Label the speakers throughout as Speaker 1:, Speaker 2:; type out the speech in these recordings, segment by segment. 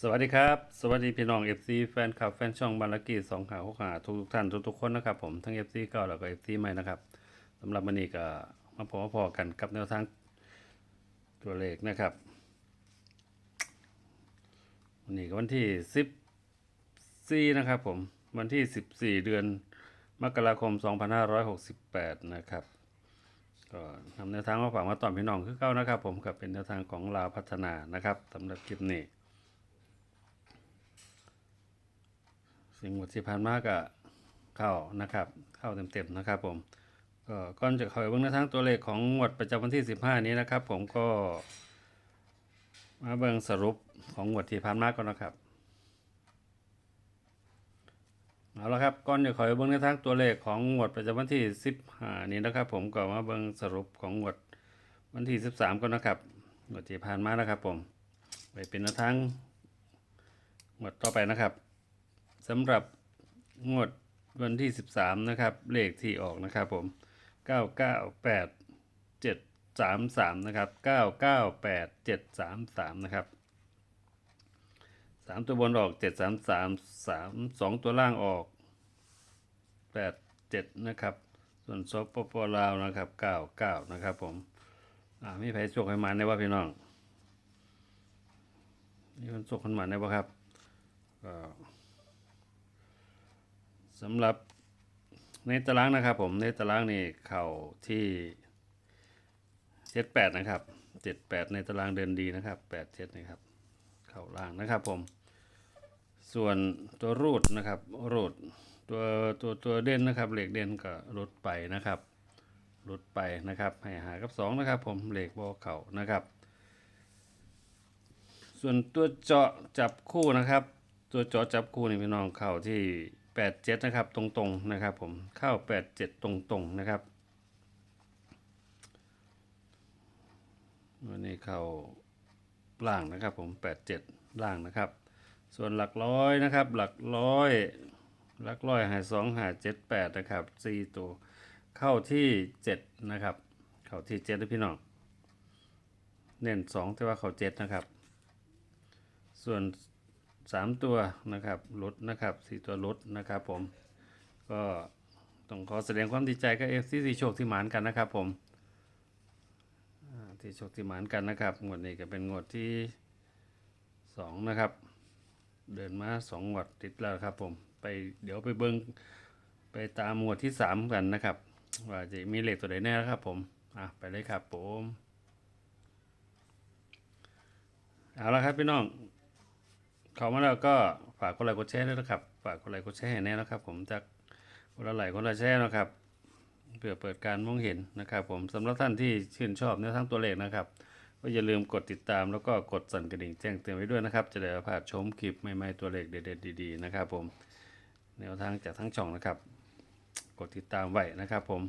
Speaker 1: สวัสดีครับ สวัสดีพี่น้อง FC แฟนคลับแฟนช่องบาลกีสองขาหกขาทุกทุกท่านทุกทุกคนนะครับผมทั้ง FC เก่าแล้วก็ FC ใหม่นะครับสำหรับวันนี้ก็มาพบมาพอกันกับแนวทางตัวเลขนะครับวันนี้ก็วันที่14นะครับผมวันที่14เดือนมกราคม2568นะครับก็นำแนวทางมาฝากมาตอนพี่น้องคือเก้านะครับ ผมกับเป็นแนวทางของลาวพัฒนานะครับสำหรับคลิปนี้ สิ่งหมดที่ผ่านมาก็เข้านะครับเข้าเต็มๆนะครับผมก็ก่อนจะเข้าไปเบิ่งแนวทางตัวเลขของงวดประจำวันที่ 15 นี้นะครับ ผมก็ มาเบิ่งสรุปของงวดที่ผ่านมาก่อนนะครับเอาละครับก่อนจะเข้าไปเบิ่งแนวทางตัวเลขของงวดประจำวันที่ 15 นี้นะครับ ผมก็มาเบิ่งสรุปของงวดวันที่ 13ก่อนนะครับงวดที่ผ่านมานะครับ ผม ไปเป็นแนวทางงวดต่อไปนะครับ สำหรับงวดวันที่ 13 นะครับ เลขที่ออกนะครับผม 998 733 นะครับ 998 733 นะครับ 3 ตัวบนออก 733 3 2 ตัวล่างออก 87 นะครับ ส่วนซปปลาวนะครับ 99 นะครับผม อ่ามีไผโชคให้มาในว่าพี่น้องมีคนโชคคนมันได้ป่ะครับก็ สำหรับในตารางนะครับผมในตารางนี่เข่าที่เจ็ดแปดนะครับเจ็ดแปดในตารางเดินดีนะครับแปดเจ็ดนะครับ เข่าล่างนะครับผม ส่วนตัวรูดนะครับรูดตัวตัวตัวเด่นนะครับเหล็กเด่นก็ลดไปนะครับลดไปนะครับ ให้หากับสองนะครับ ผมเหล็กบอเข่านะครับ ส่วนตัวเจาะจับคู่นะครับ ตัวเจาะจับคู่นี่พี่น้องเข้าที่ 87 นะครับ ตรงๆนะครับ ผมเข้า 87 ตรงๆนะครับวันนี้เข้าล่างนะครับ ผม 87 ล่างนะครับ ส่วนหลักร้อยนะครับ หลักร้อยหลักร้อยหายสองหายเจ็ดแปดนะครับสี่ตัวเข้าที่เจ็ดนะครับ เข้าที่เจ็ดนะพี่น้องเน้นสองแต่ว่าเข้าเจ็ดนะครับ ส่วน สามตัวนะครับลดนะครับสี่ตัวลดนะครับผมก็ต้องขอแสดงความดีใจกับเอฟซีสีโชคที่หมานกันนะครับผมที่โชคที่หมานกันนะครับงวดนี้ก็เป็นงวดที่สองนะครับ เดินมาสองงวดติดแล้วครับผมไปเดี๋ยวไปเบิ้งไปตามงวดที่สามกันนะครับว่าจะมีเลขตัวใดแน่นะครับผมอะไปเลยครับผมเอาละครับพี่น้อง เข้ามาแล้วก็ฝากกดไลค์กดแชร์ด้วยนะครับ ฝากกดไลค์กดแชร์แน่นะครับ ผมจากคนละไลค์คนละแชร์นะครับ เพื่อเปิดการมองเห็นนะครับ ผมสำหรับท่านที่ชื่นชอบแนวทางตัวเลขนะครับ ก็อย่าลืมกดติดตามแล้วก็กดสั่นกระดิ่งแจ้งเตือนไว้ด้วยนะครับ จะได้ไม่าดชมคลิปใหม่ๆตัวเลขเด็ดๆดีๆนะครับ ผมแนวทางจากทั้งช่องนะครับ กดติดตามไว้นะครับ ผม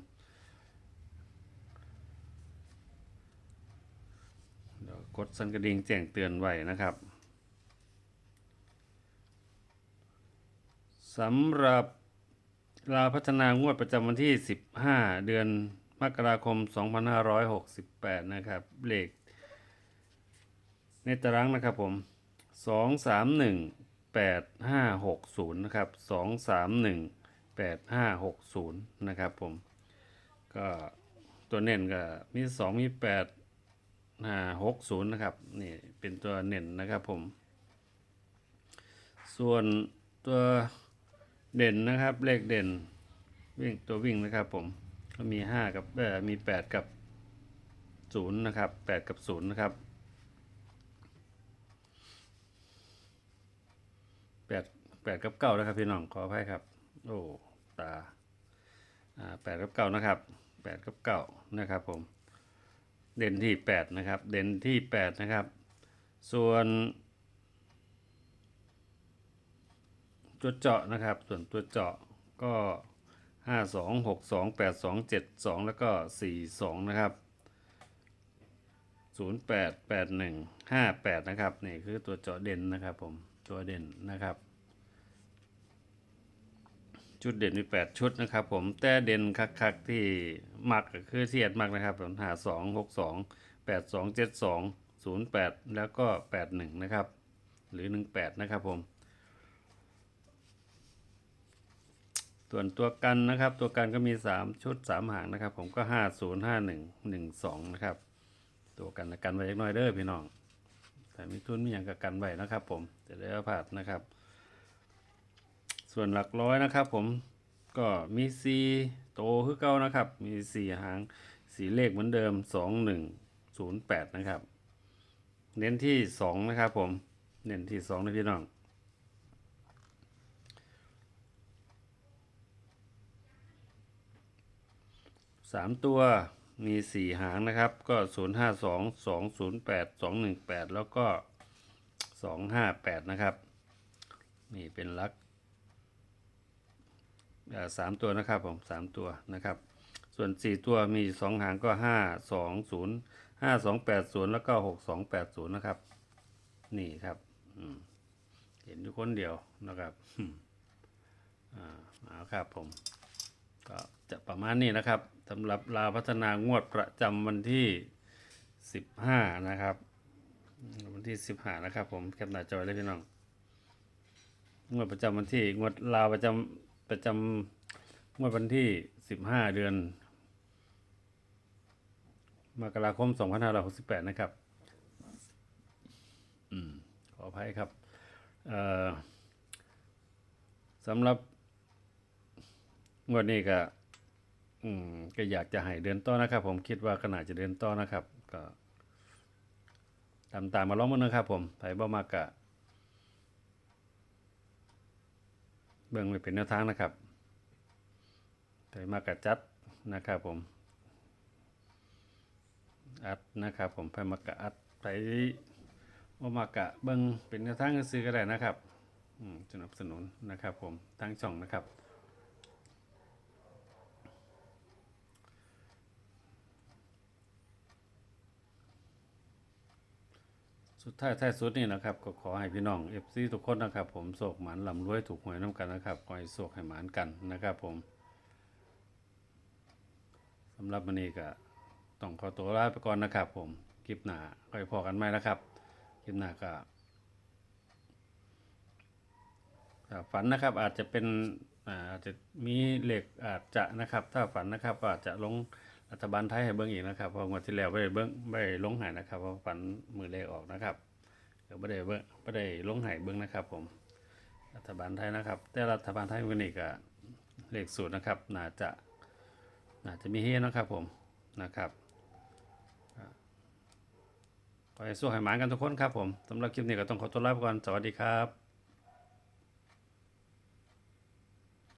Speaker 1: เดี๋ยวกดสั่นกระดิ่งแจ้งเตือนไว้นะครับ สำหรับลาพัฒนางวดประจำวันที่ 15 เดือนมกราคม 2568 นะครับเลขในตารางนะครับผม 2 3 1 8 5 6 0 นะครับ 2 3 1 8 5 6 0 นะครับผม ก็ตัวเน้นก็มี 2 มี 8 5 6 0 นะครับ นี่เป็นตัวเน้นนะครับผม ส่วนตัว เด่นนะครับ เลขเด่น วิ่งตัววิ่งนะครับผมก็มีห้ากับเออมีแปดกับศูนย์นะครับแปดกับศูนย์นะครับแปดแปดกับเก้านะครับพี่น้องขออภัยครับ โอ้ตาอ่าแปดกับเก้านะครับแปดกับเก้านะครับผมเด่นที่แปดนะครับ เด่นที่แปดนะครับ ส่วน ตัวเจาะนะครับ ส่วนตัวเจาะก็ห้าสองหกสองแปดสองเจ็ดสองแล้วก็สี่สองนะครับศูนย์แปดแปดหนึ่งห้าแปดนะครับ นี่คือตัวเจาะเด่นนะครับผมตัวเด่นนะครับ ชุดเด่นมีแปดชุดนะครับผมแต่เด่นคักๆที่มักก็คือเทียดมากนะครับผมหาสองหกสองแปดสองเจ็ดสองศูนย์แปดแล้วก็แปดหนึ่งนะครับ หรือหนึ่งแปดนะครับผม ส่วนตัวกันนะครับ ตัวกันก็มีสามชุดสามหางนะครับ ผมก็ห้าศูนย์ห้าหนึ่งหนึ่งสองนะครับ ตัวกันกันไว้เล็กน้อยเด้อพี่น้อง แต่มีทุนมีอย่างกับกันไว้นะครับ ผมจะได้เอาผ่าดนะครับ ส่วนหลักร้อยนะครับ ผมก็มีสีโตคือเก้านะครับ มีสี่หางสีเลขเหมือนเดิมสองหนึ่งศูนย์แปดนะครับ เน้นที่สองนะครับ ผม เน้นที่สองนะพี่น้อง สามตัวมีสี่หางนะครับ ก็ศูนย์ห้าสองสองศูนย์แปดสองหนึ่งแปดแล้วก็สองห้าแปดนะครับ นี่เป็นลักสามตัวนะครับผมสามตัวนะครับ ส่วนสี่ตัวมีสองหางก็ห้าสองศูนย์ห้าสองแปดศูนย์แล้วก็หกสองแปดศูนย์นะครับ นี่ครับเห็นอยู่คนเดียวนะครับอืมอ่าเอาครับผม ก็จะประมาณนี้นะครับสำหรับลาวพัฒนางวดประจำวันที่ 15 นะครับอืมวันที่ 15 นะครับ ผมแคปหน้าจอเลยพี่น้องงวดประจำวันที่งวดลาวประจำประจำงวดวันที่ 15 เดือนมกราคม 2568 นะครับอืมขออภัยครับเอ่อสำหรับ งวดนี้ก็อืมก็อยากจะให้เดินต่อนะครับ ผมคิดว่าขนาดจะเดินต่อนะครับ ก็ตามตามมาล้อมมันนะครับ ผมไผบ่มากะเบิ่งไว้เป็นแนวทางนะครับไผมากะจัดนะครับ ผม อัดนะครับ ผมไผมากะอัดไผบ่มากะเบิ่งเป็นแนวทางซื้อก็ได้นะครับอืมสนับสนุนนะครับ ผมทางช่องนะครับ สุดท้ายท้ายสุดนี่นะครับ ก็ขอให้พี่น้องเอฟซีทุกคนนะครับ ผมโศกหมันลำรวยถูกหวยน้ำกันนะครับขอให้โศกให้หมานกันนะครับผมสำหรับวันนี้ก็ต้องขอตัวลาไปก่อนนะครับ ผมคลิปหน้าค่อยพอกันไหมนะครับคลิปหน้าก็ฝันนะครับอาจจะเป็นอาจจะมีเหล็กอาจจะนะครับ ถ้าฝันนะครับอาจจะลง รัฐบาลไทยให้เบิ้งอีกนะครับเพราะงวดที่แล้วไม่ได้เบิ้งไม่ได้ลงหายนะครับเพราะฝันมือเลขออกนะครับเดี๋ยวไม่ได้เบิ้งไม่ได้ลงหายเบิ้งนะครับ ผม รัฐบาลไทยนะครับ แต่รัฐบาลไทยวันนี้ก็เลขสูตรนะครับ น่าจะน่าจะมีเฮนะครับผมนะครับอ่าขอให้สู้ให้หมานกันทุกคนครับผมสำหรับคลิปนี้ก็ต้องขอตัวลาไปก่อนสวัสดีครับ